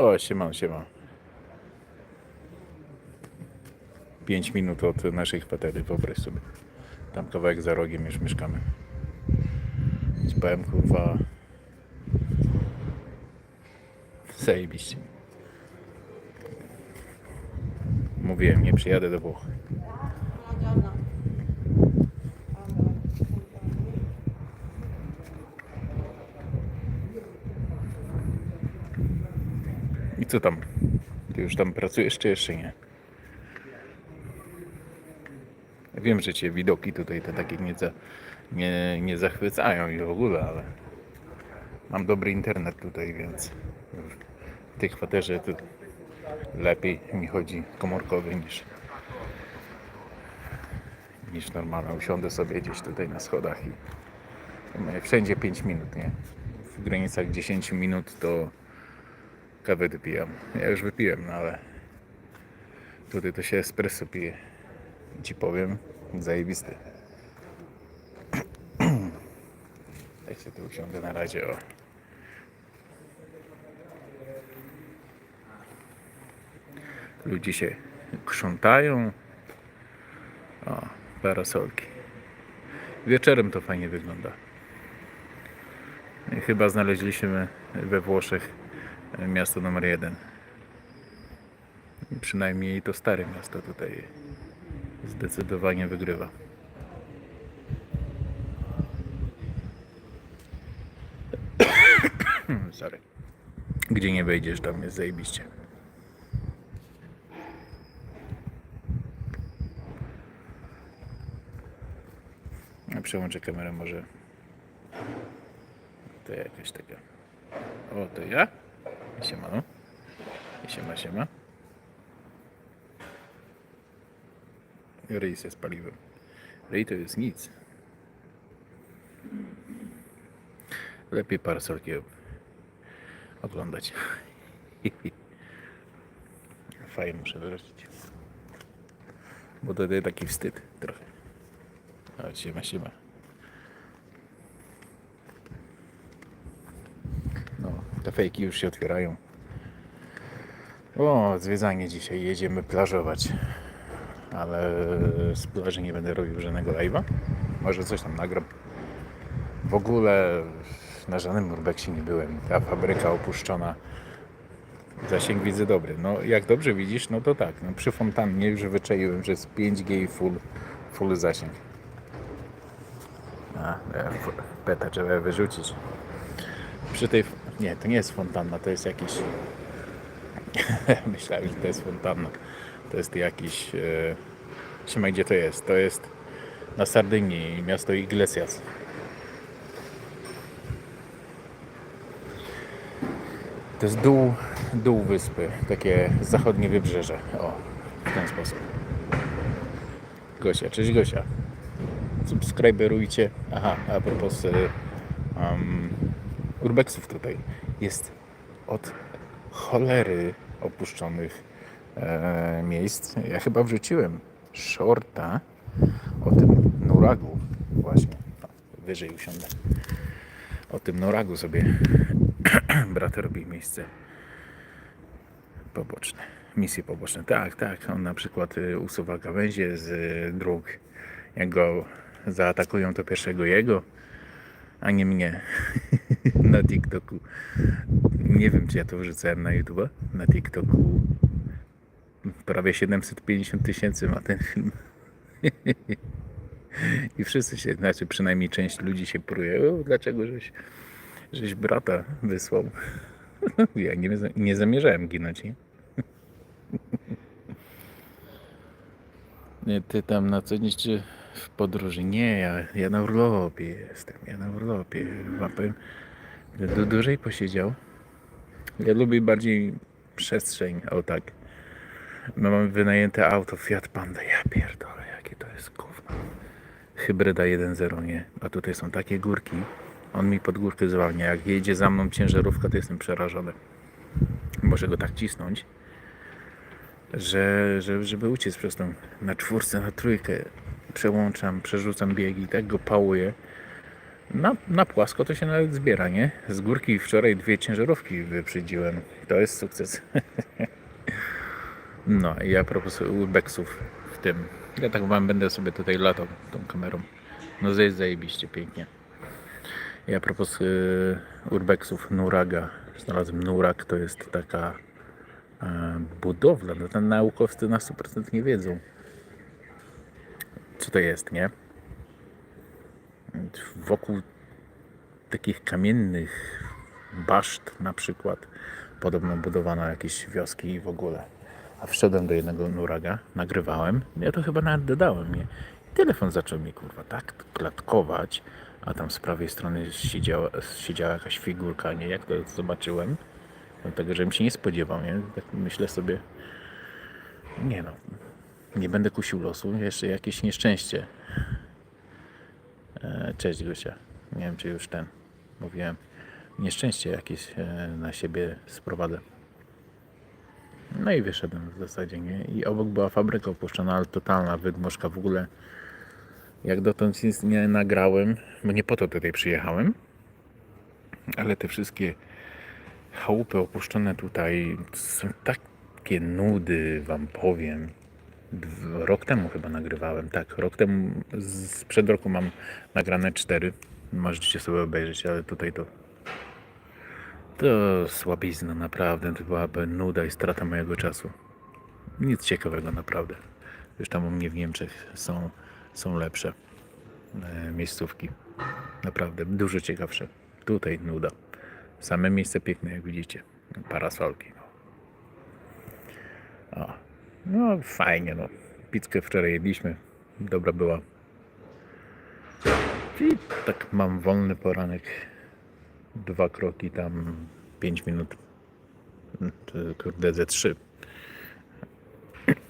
O, siema, siema. 5 minut od naszej kwatery, wyobraź sobie. Tam kawałek za rogiem już mieszkamy. Powiem, kurwa... Zajebiście. Mówiłem, nie przyjadę do Włoch. Co tam? Ty już tam pracujesz, czy jeszcze nie? Wiem, że cię widoki tutaj te takie nie, za, nie, nie zachwycają i w ogóle, ale mam dobry internet tutaj, więc w tej kwaterze to lepiej mi chodzi komórkowy niż niż normalnie. Usiądę sobie gdzieś tutaj na schodach i wszędzie 5 minut, nie? W granicach 10 minut to kawę wypijam. Ja już wypiłem, no ale tutaj to się espresso pije. Ci powiem, zajebisty. Tak się tu usiądę na razie, o. Ludzie się krzątają. O, parasolki. Wieczorem to fajnie wygląda. Chyba znaleźliśmy we Włoszech miasto numer jeden. Przynajmniej to stare miasto tutaj zdecydowanie wygrywa. Sorry. Gdzie nie wejdziesz, tam jest zajebiście. Przełączę kamerę może. To jakaś taka. O, to ja? Siema, no. Siema, siema. Ryj se spaliłem. Ryj to jest nic. Lepiej parasolki oglądać. Fajnie muszę wyrzucić. Bo to jest taki wstyd trochę. O, siema, siema. No, te fejki już się otwierają. O, zwiedzanie dzisiaj. Jedziemy plażować. Ale z plaży nie będę robił żadnego live'a. Może coś tam nagram. W ogóle na żadnym urbexie nie byłem. Ta fabryka opuszczona. Zasięg widzę dobry. No jak dobrze widzisz, no to tak. No, przy fontannie już wyczaiłem, że jest 5G i full, full zasięg. A, e, peta trzeba wyrzucić. Przy tej... Nie, to nie jest fontanna, to jest jakiś... Myślałem, że to jest fontanna. To jest jakiś... E... Siema, gdzie to jest? To jest na Sardynii, miasto Iglesias. To jest dół, dół wyspy, takie zachodnie wybrzeże. O, w ten sposób. Gosia, cześć Gosia. Subskryberujcie. Aha, a propos um, urbexów tutaj. Jest od cholery opuszczonych e, miejsc. Ja chyba wrzuciłem shorta o tym nuragu. Właśnie. O, wyżej usiądę. O tym nuragu sobie brat robi miejsce poboczne. Misje poboczne. Tak, tak. On na przykład y, usuwa gałęzie z y, dróg. Jak go zaatakują, to pierwszego jego, a nie mnie na TikToku. Nie wiem, czy ja to wrzucałem na YouTube. Na TikToku prawie 750 tysięcy ma ten film. I wszyscy się, znaczy przynajmniej część ludzi się pruje. Dlaczego żeś, żeś brata wysłał? Ja nie, nie zamierzałem ginąć, nie? Ty tam na co dzień czy w podróży? Nie, ja, ja na urlopie jestem. Ja na urlopie. Łapem du, dłużej posiedział. Ja lubię bardziej przestrzeń, o tak. My mamy wynajęte auto Fiat Panda. Ja pierdolę, jakie to jest gówno. Hybryda 1.0, nie? A tutaj są takie górki. On mi pod górkę zwalnia. Jak jedzie za mną ciężarówka, to jestem przerażony. Może go tak cisnąć, że, że, żeby uciec przez tą na czwórce, na trójkę. Przełączam, przerzucam biegi, tak go pałuję. Na, na płasko to się nawet zbiera, nie? Z górki wczoraj dwie ciężarówki wyprzedziłem. To jest sukces. No i a propos urbexów w tym. Ja tak wam będę sobie tutaj latał tą kamerą. No jest zajebiście pięknie. I a propos y, urbexów Nuraga. Znalazłem Nurag, to jest taka e, budowla. No ten naukowcy na 100% nie wiedzą. Co to jest, nie? Wokół takich kamiennych baszt na przykład podobno budowano jakieś wioski i w ogóle. A wszedłem do jednego nuraga, nagrywałem, ja to chyba nawet dodałem, nie? Telefon zaczął mi kurwa tak klatkować, a tam z prawej strony siedziała, siedziała jakaś figurka, nie? Jak to zobaczyłem, no tego, żebym się nie spodziewał, nie? Tak myślę sobie, nie no, nie będę kusił losu, jeszcze jakieś nieszczęście. E, Cześć Gosia. Nie wiem, czy już ten mówiłem. Nieszczęście jakieś e, na siebie sprowadzę. No i wyszedłem w zasadzie, nie? I obok była fabryka opuszczona, ale totalna wydmuszka w ogóle. Jak dotąd nic nie nagrałem, bo nie po to tutaj przyjechałem, ale te wszystkie chałupy opuszczone tutaj są takie nudy, wam powiem. Rok temu chyba nagrywałem, tak. Rok temu, sprzed roku mam nagrane cztery. Możecie sobie obejrzeć, ale tutaj to. To słabizna, naprawdę. To byłaby nuda i strata mojego czasu. Nic ciekawego, naprawdę. Już tam u mnie w Niemczech są, są lepsze e, miejscówki. Naprawdę, dużo ciekawsze. Tutaj nuda. Same miejsce piękne, jak widzicie. Parasolki. O. No fajnie, no. Pizzkę wczoraj jedliśmy. Dobra była. I tak mam wolny poranek. Dwa kroki tam, pięć minut. Kurde, ze trzy.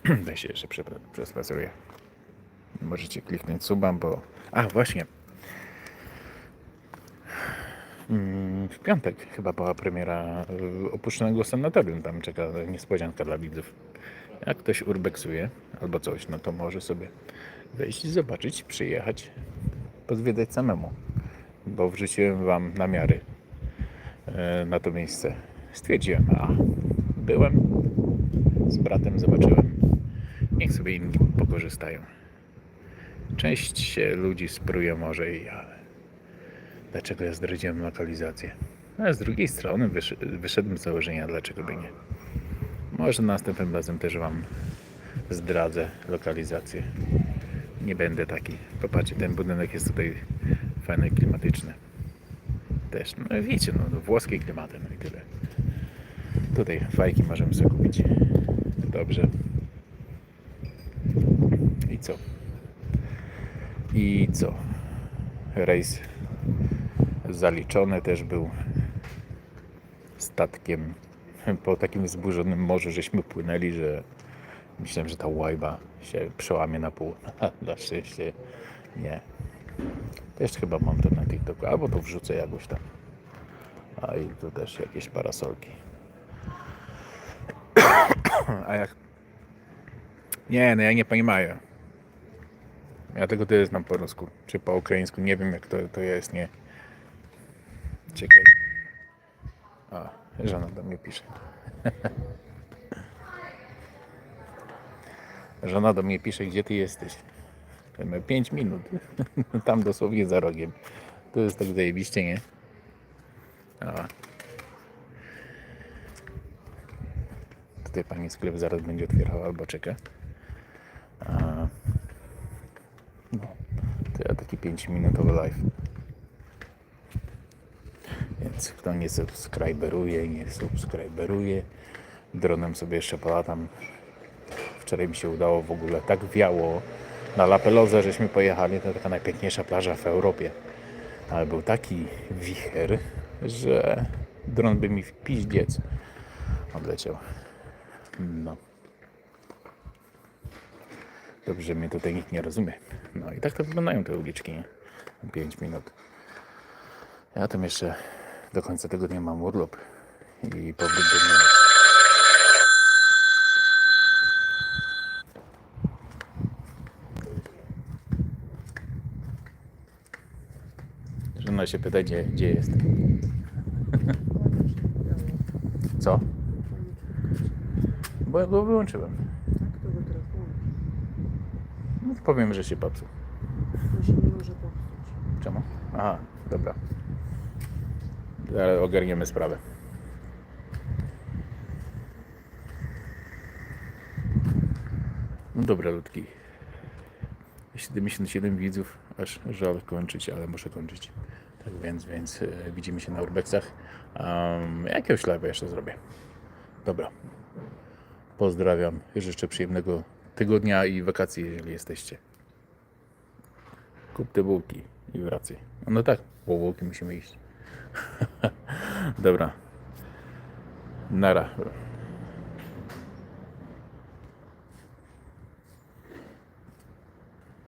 Daj się jeszcze przespaceruję. Możecie kliknąć suba, bo... A, właśnie. Mm, W piątek chyba była premiera y, opuszczonego sanatorium. Tam czeka niespodzianka dla widzów. Jak ktoś urbexuje albo coś, no to może sobie wejść i zobaczyć, przyjechać, pozwiedzać samemu. Bo wrzuciłem wam namiary e, na to miejsce. Stwierdziłem, a byłem z bratem, zobaczyłem. Niech sobie inni pokorzystają. Część się ludzi spruje może i ale dlaczego ja zdradziłem lokalizację? A z drugiej strony wysz, wyszedłem z założenia, dlaczego by nie. Może następnym razem też Wam zdradzę lokalizację. Nie będę taki. Popatrzcie, ten budynek jest tutaj fajny, klimatyczny. Też, no wiecie, no, włoskie klimaty, no i tyle. Tutaj fajki możemy sobie kupić. Dobrze. I co? I co? Rejs zaliczony też był statkiem po takim wzburzonym morzu, żeśmy płynęli, że myślałem, że ta łajba się przełamie na pół. Na szczęście nie. Też chyba mam to na TikToku, albo to wrzucę jakoś tam. A i tu też jakieś parasolki. A jak... Nie, no ja nie понимаю. Ja tego tyle znam po rusku, czy po ukraińsku, nie wiem jak to, to jest, nie. Czekaj. A, żona do mnie pisze. żona do mnie pisze, gdzie ty jesteś. Mamy 5 minut. Tam dosłownie za rogiem. To jest tak zajebiście, nie? A. Tutaj pani sklep zaraz będzie otwierała albo czeka. A. No, to ja taki 5 minutowy live. Kto nie subskryberuje, nie subskryberuje. Dronem sobie jeszcze polatam. Wczoraj mi się udało w ogóle tak wiało. Na La żeśmy pojechali, to taka najpiękniejsza plaża w Europie. Ale był taki wicher, że dron by mi w piździec odleciał. No. Dobrze, że mnie tutaj nikt nie rozumie. No i tak to wyglądają te uliczki. 5 minut. Ja tam jeszcze do końca tego dnia mam urlop i powrót do Niemiec. Żona się pyta, gdzie, gdzie jest. Co? Bo ja go wyłączyłem. No, powiem, że się popsuł. To się nie może popsuć. Czemu? Aha, dobra. Ogarniemy sprawę. No dobra, ludki. 77 widzów, aż żal kończyć, ale muszę kończyć. Tak więc, więc e, widzimy się na urbexach. Um, jakiegoś live'a jeszcze zrobię. Dobra. Pozdrawiam. Życzę przyjemnego tygodnia i wakacji, jeżeli jesteście. Kup te bułki i wracaj. No tak, po bułki musimy iść. Dobra. Nara.